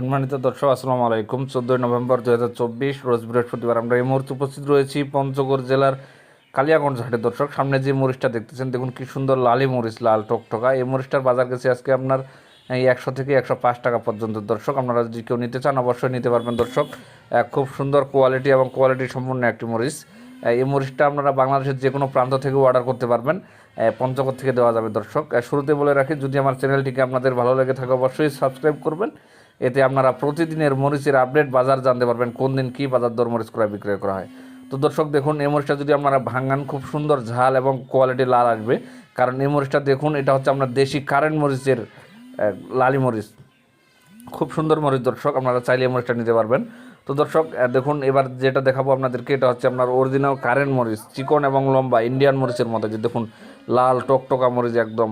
সম্মানিত দর্শক, আসসালামু আলাইকুম। চোদ্দোই নভেম্বর দু হাজার চব্বিশ, রোজ বৃহস্পতিবার আমরা এই মুহূর্তে উপস্থিত রয়েছি পঞ্চগড় জেলার কালিয়াগঞ্জ হাটের দর্শক, সামনে যে মরিচটা দেখতেছেন, দেখুন কি সুন্দর লালি মরিচ, লাল টকটকা এই মরিচটার বাজার গেছে আজকে আপনার এই একশো থেকে একশো পাঁচ টাকা পর্যন্ত। দর্শক, আপনারা যদি কেউ নিতে চান, অবশ্যই নিতে পারবেন। দর্শক খুব সুন্দর কোয়ালিটি এবং কোয়ালিটি সম্পূর্ণ একটি মরিচ। এই মরিচটা আপনারা বাংলাদেশের যে কোনো প্রান্ত থেকে অর্ডার করতে পারবেন। পঞ্চগড় থেকে দেওয়া যাবে। দর্শক শুরুতে বলে রাখি, যদি আমার চ্যানেলটিকে আপনাদের ভালো লেগে থাকে, অবশ্যই সাবস্ক্রাইব করবেন। এতে আপনারা প্রতিদিনের মরিচের আপডেট বাজার জানতে পারবেন, কোন দিন কী বাজার দর মরিচ ক্রয় বিক্রয় করা হয়। তো দর্শক, দেখুন, এই মরিচটা যদি আপনারা ভাঙান, খুব সুন্দর ঝাল এবং কোয়ালিটি লাল আসবে। কারণ এই মরিচটা, দেখুন, এটা হচ্ছে আপনার দেশি কারেন্ট মরিচের লালি মরিচ। খুব সুন্দর মরিচ দর্শক, আপনারা চাইলে এই মরিচটা নিতে পারবেন। তো দর্শক দেখুন, এবার যেটা দেখাবো আপনাদেরকে, এটা হচ্ছে আপনার অরিজিনাল কারেন্ট মরিচ, চিকন এবং লম্বা ইন্ডিয়ান মরিচের মতো যে দেখুন, লাল টকটকা মরিচ একদম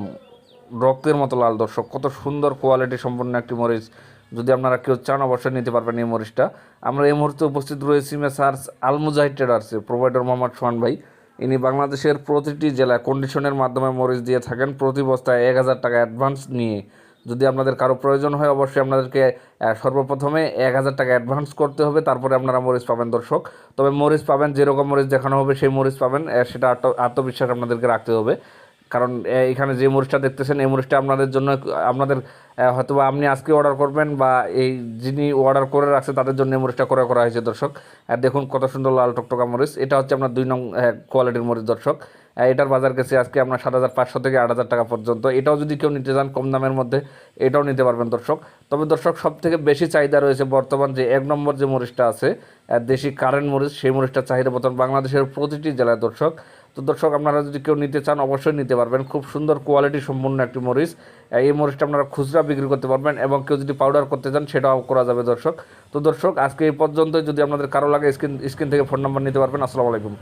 রক্তের মতো লাল দর্শক, কত সুন্দর কোয়ালিটি সম্পন্ন একটি মরিচ। যদি আপনারা কেউ চান, অবশ্যই নিতে পারবেন এই মরিচটা। আমরা এই মুহূর্তে উপস্থিত রয়েছি মেসার্স আলমুজাহিদ ট্রেডার্সে প্রোভাইডার মোহাম্মদ সোহান ভাই। ইনি বাংলাদেশের প্রতিটি জেলায় কন্ডিশনের মাধ্যমে মরিচ দিয়ে থাকেন। প্রতি বস্তায় এক হাজার টাকা অ্যাডভান্স নিয়ে। যদি আপনাদের কারও প্রয়োজন হয়, অবশ্যই আপনাদেরকে সর্বপ্রথমে এক হাজার টাকা অ্যাডভান্স করতে হবে। তারপরে আপনারা মরিচ পাবেন, দর্শক। তবে মরিচ পাবেন, যেরকম মরিচ দেখানো হবে, সেই মরিচ পাবেন সেটা আত্ম- আত্মবিশ্বাস আপনাদেরকে রাখতে হবে। কারণ এখানে যে মরিচটা দেখতেছেন, এই মরিচটা আপনাদের জন্য, আপনাদের হয়তো বা আপনি আজকে অর্ডার করবেন বা এই যিনি অর্ডার করে রাখছে, তাদের জন্য এই মরিচটা করে করা হয়েছে, দর্শক। দেখুন কত সুন্দর লাল টকটকা মরিচ। এটা হচ্ছে আপনার দুই নং কোয়ালিটির মরিচ, দর্শক। এটার বাজার গেছে আজকে আপনার সাত হাজার পাঁচশো থেকে আট হাজার টাকা পর্যন্ত। এটাও যদি কেউ নিতে চান কম দামের মধ্যে, এটাও নিতে পারবেন, দর্শক। তবে, দর্শক সব থেকে বেশি চাহিদা রয়েছে বর্তমান যে এক নম্বর যে মরিচটা আছে দেশি কারেন্ট মরিচ, সেই মরিচটা চাহিদা বর্তমান বাংলাদেশের প্রতিটি জেলায়, দর্শক। তো দর্শক, আপনারা যদি কেউ নিতে চান, অবশ্যই নিতে পারবেন। খুব সুন্দর কোয়ালিটি সম্পূর্ণ একটি মরিচ। এই মরিচটা আপনারা খুচরা বিক্রি করতে পারবেন এবং কেউ যদি পাউডার করতে চান, সেটাও করা যাবে দর্শক। তো দর্শক, আজকে এই পর্যন্ত যদি আপনাদের কারও লাগে স্ক্রিন স্ক্রিন থেকে ফোন নাম্বার নিতে পারবেন। আসসালামু আলাইকুম।